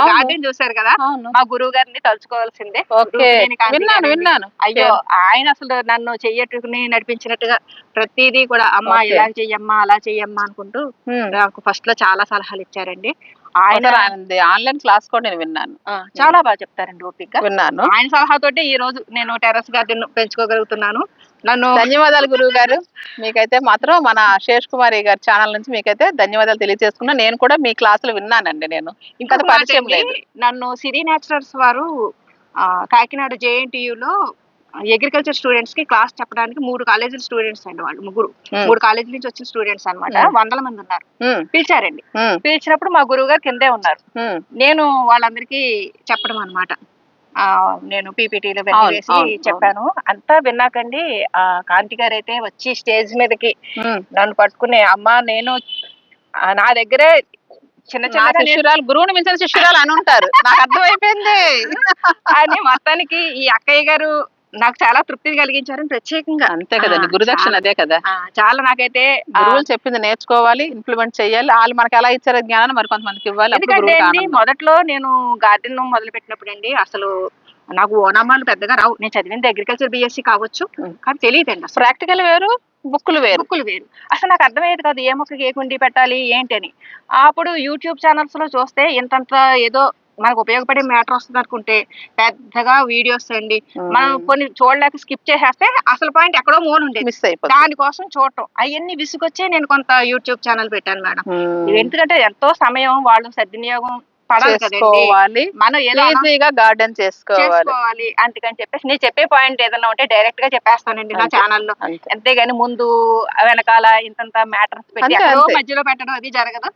Garden చూసారు కదా? మా గురువు గారిని తలుచుకోవాల్సిందే. విన్నాను. విన్నాను. అయ్యో ఆయన అసలు నన్ను చెయ్యట్టుకుని నడిపించినట్టుగా ప్రతిదీ కూడా అమ్మా. ఇలా చెయ్యమ్మా అలా చెయ్యమ్మా అనుకుంటూ. నాకు ఫస్ట్లో చాలా సలహాలు ఇచ్చారండి. ఆయన ఆన్లైన్ క్లాస్ కూడా నేను విన్నాను. చాలా బాగా చెప్తారండి ఓపిక. విన్నాను. ఆయన సలహాతోటి ఈ రోజు నేను టెర్రస్ గార్డెన్ పెంచుకోగలుగుతున్నాను. నన్ను ధన్యవాదాలు గురువు గారు మీకైతే మాత్రం మన శేష్ కుమారి గారి ఛానల్ నుంచి మీకైతే ధన్యవాదాలు తెలియజేసుకున్నా. నేను కూడా మీ క్లాసులు విన్నానండి నేను. ఇంకా పరిచయం లేదు. నన్ను సిరి న్యాచురల్స్ వారు కాకినాడ JNTU లో అగ్రికల్చర్ స్టూడెంట్స్కి క్లాస్ చెప్పడానికి మూడు కాలేజీల స్టూడెంట్స్ అండి వాళ్ళు ముగ్గురు. మూడు కాలేజీల నుంచి వచ్చిన స్టూడెంట్స్ అన్నమాట. Hmm. వందల మంది ఉన్నారు. పిలిచారండి. పిలిచినప్పుడు మా గురువు గారు కిందే ఉన్నారు. నేను వాళ్ళందరికీ చెప్పడం అనమాట నేను పీపీటీలో వేసి అవును, చెప్పాను. అంతా విన్నాకండి ఆ కాంతి గారు అయితే వచ్చి స్టేజ్ మీదకి. నన్ను పట్టుకుని అమ్మా నేను నా దగ్గరే చిన్న నా చిన్నగా నేర్చు- శిష్యురాలు గురువుని మించిన శిష్యురాలు అని ఉంటారు. నాకు అర్థమైపోయింది. అని మొత్తానికి ఈ అక్కయ్య గారు నాకు చాలా తృప్తి కలిగించారని ప్రత్యేకంగా. అంతే కదండి. గురుదక్షిణ అదే కదా. చాలా నాకైతే గురువులు చెప్పింది నేర్చుకోవాలి ఇంప్లిమెంట్ చేయాలి. వాళ్ళు మనకి ఎలా ఇచ్చారో జ్ఞానాన్ని మరి కొంతమందికి ఇవ్వాలి. ఎందుకంటే. మొదట్లో నేను గార్డెన్ మొదలు పెట్టినప్పుడు అండి అసలు నాకు ఓనామాలు పెద్దగా రావు. నేను చదివింది అగ్రికల్చర్ బిఎస్సి కావచ్చు. కానీ తెలియదండి ప్రాక్టికల్ వేరు బుక్కులు వేరు. బుక్కులు వేరు. అసలు నాకు అర్థమయ్యేది కాదు ఏ మొక్కకి ఏ కుండీ పెట్టాలి ఏంటి అని అప్పుడు యూట్యూబ్ ఛానల్స్లో చూస్తే ఇంతంత ఏదో మనకు ఉపయోగపడే మ్యాటర్ వస్తుంది అనుకుంటే పెద్దగా వీడియోస్ అండి. మనం కొన్ని చూడలేక స్కిప్ చేసేస్తే అసలు పాయింట్ ఎక్కడో మూల ఉండేది. మిస్ అయిపోతుంది. దానికోసం చూడటం. అవన్నీ విసుగొచ్చే నేను కొంత యూట్యూబ్ ఛానల్ పెట్టాను మేడం. ఉమ్. ఎందుకంటే ఎంతో సమయం వాళ్ళు సద్వినియోగం పడాలి కదండి. మనం ఈజీగా గార్డెన్ చేసుకోవాలి. అందుకని చెప్పేసి నేను చెప్పే పాయింట్ ఏదైనా ఉంటే డైరెక్ట్గా చెప్పేస్తానండి నా. ఛానల్లో అంతే. అంతేగాని ముందు వెనకాల ఇంతంత మ్యాటర్స్ పెట్టి. మధ్యలో పెట్టడం అది జరగదు.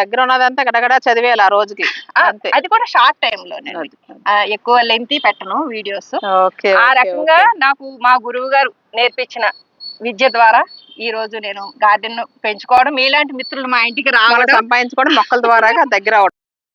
దగ్గర ఉన్నదంతా గడగడ చదివేయాలి ఆ రోజుకి. అది కూడా షార్ట్ టైమ్లో ఎక్కువ లెంతీ పెట్టను వీడియోస్ ఆ రకంగా. నాకు మా గురువు గారు నేర్పించిన విద్య ద్వారా ఈ రోజు నేను గార్డెన్ పెంచుకోవడం మీలాంటి మిత్రులు మా ఇంటికి రావడం సంపాదించుకోవడం మొక్కల ద్వారా దగ్గర అవడం